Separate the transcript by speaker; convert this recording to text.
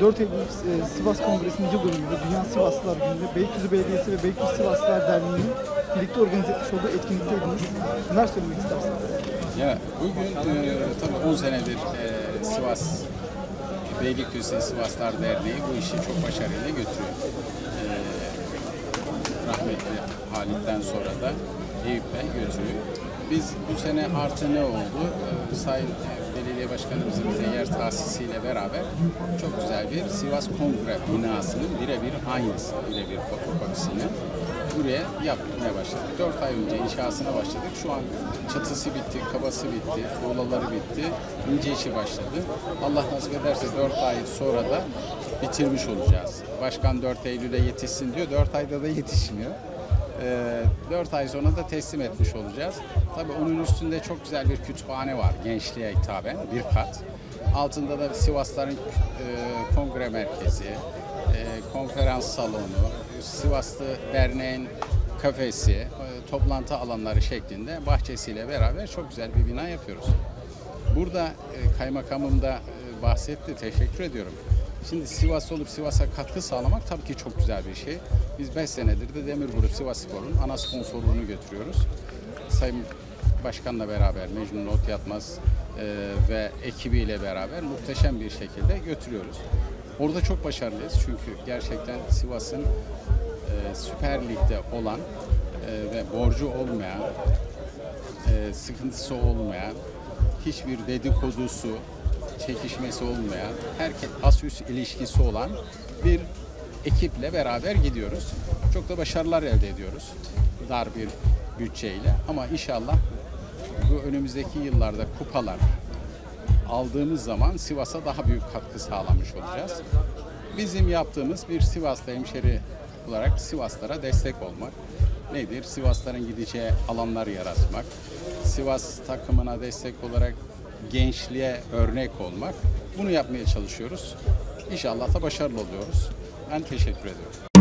Speaker 1: 4 Eylül e, Sivas Kongresi'nin yıl dönümünde Dünya Sivaslılar Günü'nde Beylikdüzü Belediyesi ve Beylikdüzü Sivaslılar Derneği'nin birlikte organize etmiş olduğu etkinlikteydiniz. Neler söylemek istersiniz?
Speaker 2: Ya bugün e, tabii 10 senedir e, Sivas Beylikdüzü Sivaslar Derneği bu işi çok başarıyla götürüyor. E, rahmetli Halit'ten sonra da Eyüp Bey götürüyor. Biz bu sene artı ne oldu? E, Sayın e, Belediye Başkanımızın yer tahsisiyle beraber çok güzel bir Sivas Kongre binasının birebir aynısı, birebir fotokopisini buraya yapmaya başladık. 4 ay önce inşasına başladık. Şu an çatısı bitti, kabası bitti, tuğlaları bitti, ince işi başladı. Allah nasip ederse 4 ay sonra da bitirmiş olacağız. Başkan 4 Eylül'e yetişsin diyor, 4 ayda da yetişmiyor. 4 ay sonra da teslim etmiş olacağız. Tabii onun üstünde çok güzel bir kütüphane var gençliğe hitaben bir kat. Altında da Sivasların e, kongre merkezi, e, konferans salonu, Sivaslı Derneğin kafesi, e, toplantı alanları şeklinde bahçesiyle beraber çok güzel bir bina yapıyoruz. Burada kaymakamım da bahsetti, teşekkür ediyorum. Şimdi Sivas olup Sivas'a katkı sağlamak tabii ki çok güzel bir şey. Biz 5 senedir de Demir Grup Sivas Spor'un ana sponsorluğunu götürüyoruz. Sayın Başkan'la beraber Mecnun Ot Yatmaz e, ve ekibiyle beraber muhteşem bir şekilde götürüyoruz. Orada çok başarılıyız çünkü gerçekten Sivas'ın e, Süper Lig'de olan e, ve borcu olmayan, e, sıkıntısı olmayan, hiçbir dedikodusu, çekişmesi olmayan, herkes as ilişkisi olan bir ekiple beraber gidiyoruz. Çok da başarılar elde ediyoruz. Dar bir bütçeyle ama inşallah bu önümüzdeki yıllarda kupalar aldığımız zaman Sivas'a daha büyük katkı sağlamış olacağız. Bizim yaptığımız bir Sivaslı hemşeri olarak Sivaslara destek olmak. Nedir? Sivasların gideceği alanlar yaratmak. Sivas takımına destek olarak gençliğe örnek olmak. Bunu yapmaya çalışıyoruz. İnşallah da başarılı oluyoruz. Ben teşekkür ediyorum.